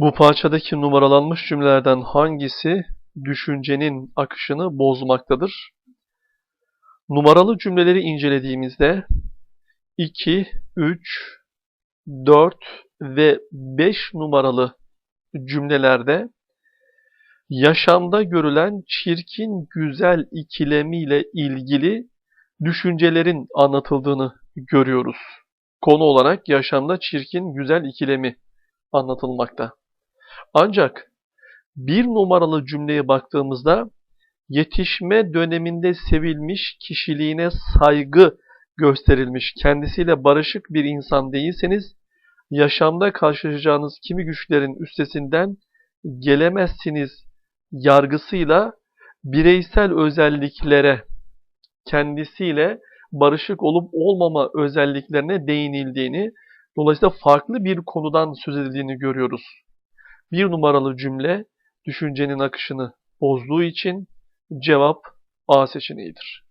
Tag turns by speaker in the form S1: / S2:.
S1: Bu parçadaki numaralanmış cümlelerden hangisi düşüncenin akışını bozmaktadır? Numaralı cümleleri incelediğimizde 2, 3, 4 ve 5 numaralı cümlelerde yaşamda görülen çirkin güzel ikilemiyle ilgili düşüncelerin anlatıldığını görüyoruz. Konu olarak yaşamda çirkin güzel ikilemi anlatılmakta. Ancak bir numaralı cümleye baktığımızda yetişme döneminde sevilmiş kişiliğine saygı gösterilmiş, kendisiyle barışık bir insan değilseniz yaşamda karşılaşacağınız kimi güçlerin üstesinden gelemezsiniz yargısıyla bireysel özelliklere kendisiyle barışık olup olmama özelliklerine değinildiğini, dolayısıyla farklı bir konudan söz edildiğini görüyoruz. Bir numaralı cümle düşüncenin akışını bozduğu için cevap A seçeneğidir.